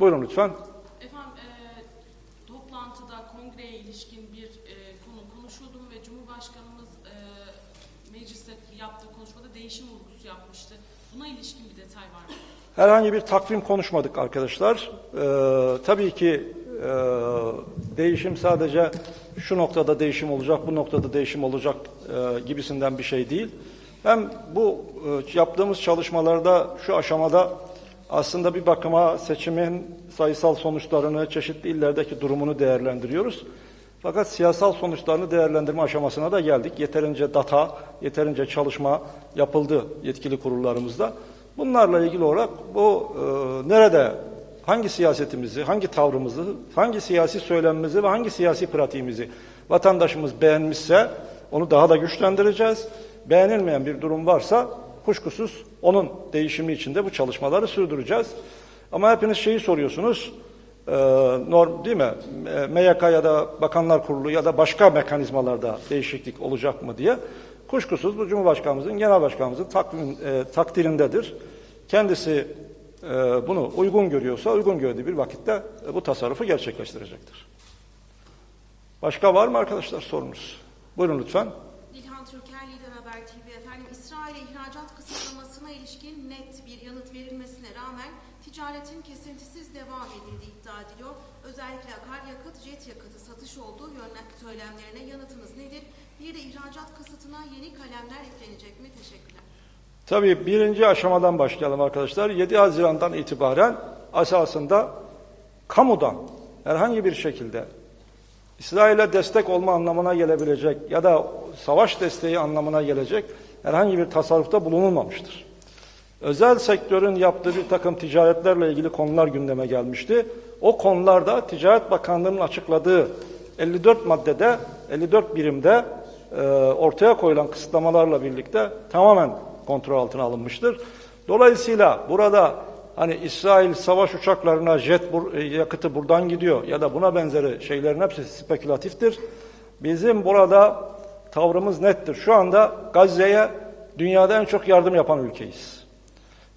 Buyurun lütfen. Efendim e, toplantıda kongreye ilişkin bir e, konu konuşuldu ve Cumhurbaşkanımız e, mecliste yaptığı konuşmada değişim vurgusu yapmıştı. Buna ilişkin bir detay var mı? Herhangi bir takvim konuşmadık arkadaşlar. Ee, tabii ki e, değişim sadece şu noktada değişim olacak, bu noktada değişim olacak e, gibisinden bir şey değil. Hem bu e, yaptığımız çalışmalarda şu aşamada aslında bir bakıma seçimin sayısal sonuçlarını, çeşitli illerdeki durumunu değerlendiriyoruz. Fakat siyasal sonuçlarını değerlendirme aşamasına da geldik. Yeterince data, yeterince çalışma yapıldı yetkili kurullarımızda. Bunlarla ilgili olarak bu e, nerede hangi siyasetimizi, hangi tavrımızı, hangi siyasi söylemimizi ve hangi siyasi pratiğimizi vatandaşımız beğenmişse onu daha da güçlendireceğiz. Beğenilmeyen bir durum varsa kuşkusuz onun değişimi içinde bu çalışmaları sürdüreceğiz. Ama hepiniz şeyi soruyorsunuz, e, norm değil mi? E, MYK ya da Bakanlar Kurulu ya da başka mekanizmalarda değişiklik olacak mı diye. Kuşkusuz bu Cumhurbaşkanımızın, Genel Başkanımızın takvim, e, takdirindedir. Kendisi e, bunu uygun görüyorsa, uygun gördüğü bir vakitte e, bu tasarrufu gerçekleştirecektir. Başka var mı arkadaşlar sorunuz? Buyurun lütfen. Dilhan Türker, Haber TV efendim İsrail'e ihracat kısıtlamasına ilişkin net bir yanıt verilmesine rağmen ticaretin kesintisiz devam edildiği iddia ediliyor. Özellikle akaryakıt, jet yakıtı satış olduğu yönlen söylemlerine yanıtınız nedir? Bir de ihracat kısıtına yeni kalemler eklenecek mi? Teşekkürler. Tabii birinci aşamadan başlayalım arkadaşlar. 7 Haziran'dan itibaren esasında kamudan herhangi bir şekilde İsrail'e destek olma anlamına gelebilecek ya da savaş desteği anlamına gelecek herhangi bir tasarrufta bulunulmamıştır. Özel sektörün yaptığı bir takım ticaretlerle ilgili konular gündeme gelmişti. O konularda Ticaret Bakanlığı'nın açıkladığı 54 maddede, 54 birimde e, ortaya koyulan kısıtlamalarla birlikte tamamen kontrol altına alınmıştır. Dolayısıyla burada hani İsrail savaş uçaklarına jet bur, e, yakıtı buradan gidiyor ya da buna benzeri şeylerin hepsi spekülatiftir. Bizim burada tavrımız nettir. Şu anda Gazze'ye dünyada en çok yardım yapan ülkeyiz.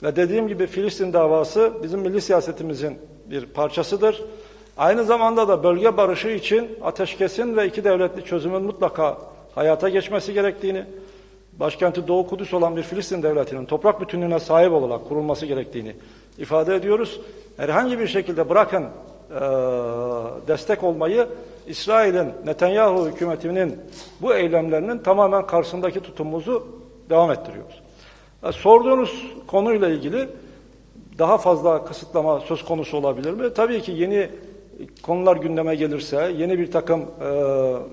Ve dediğim gibi Filistin davası bizim milli siyasetimizin bir parçasıdır. Aynı zamanda da bölge barışı için ateşkesin ve iki devletli çözümün mutlaka hayata geçmesi gerektiğini, başkenti Doğu Kudüs olan bir Filistin devletinin toprak bütünlüğüne sahip olarak kurulması gerektiğini ifade ediyoruz. Herhangi bir şekilde bırakın e, destek olmayı İsrail'in Netanyahu hükümetinin bu eylemlerinin tamamen karşısındaki tutumumuzu devam ettiriyoruz. E, sorduğunuz konuyla ilgili daha fazla kısıtlama söz konusu olabilir mi? Tabii ki yeni konular gündeme gelirse, yeni bir takım e,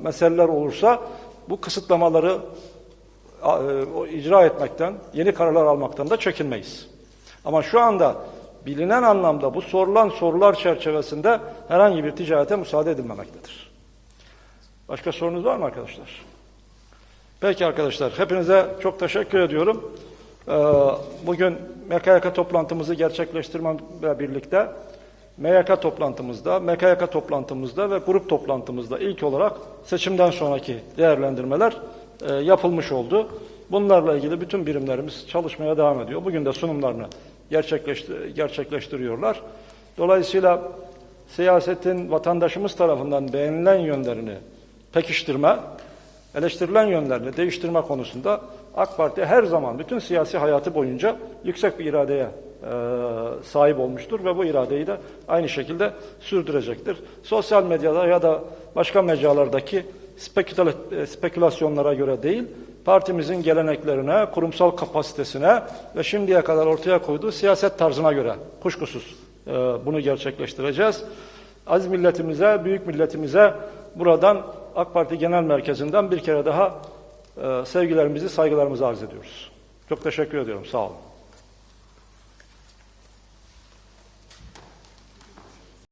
meseleler olursa bu kısıtlamaları e, icra etmekten, yeni kararlar almaktan da çekinmeyiz. Ama şu anda bilinen anlamda bu sorulan sorular çerçevesinde herhangi bir ticarete müsaade edilmemektedir. Başka sorunuz var mı arkadaşlar? Peki arkadaşlar, hepinize çok teşekkür ediyorum. Ee, Bugün MKYK toplantımızı gerçekleştirmemle birlikte MYK toplantımızda, MKYK toplantımızda ve grup toplantımızda ilk olarak seçimden sonraki değerlendirmeler e, yapılmış oldu. Bunlarla ilgili bütün birimlerimiz çalışmaya devam ediyor. Bugün de sunumlarını gerçekleştiriyorlar. Dolayısıyla siyasetin vatandaşımız tarafından beğenilen yönlerini pekiştirme, eleştirilen yönlerini değiştirme konusunda AK Parti her zaman bütün siyasi hayatı boyunca yüksek bir iradeye e, sahip olmuştur ve bu iradeyi de aynı şekilde sürdürecektir. Sosyal medyada ya da başka mecralardaki e, spekülasyonlara göre değil, partimizin geleneklerine, kurumsal kapasitesine ve şimdiye kadar ortaya koyduğu siyaset tarzına göre kuşkusuz e, bunu gerçekleştireceğiz. Aziz milletimize, büyük milletimize buradan AK Parti Genel Merkezi'nden bir kere daha e, sevgilerimizi, saygılarımızı arz ediyoruz. Çok teşekkür ediyorum. Sağ olun.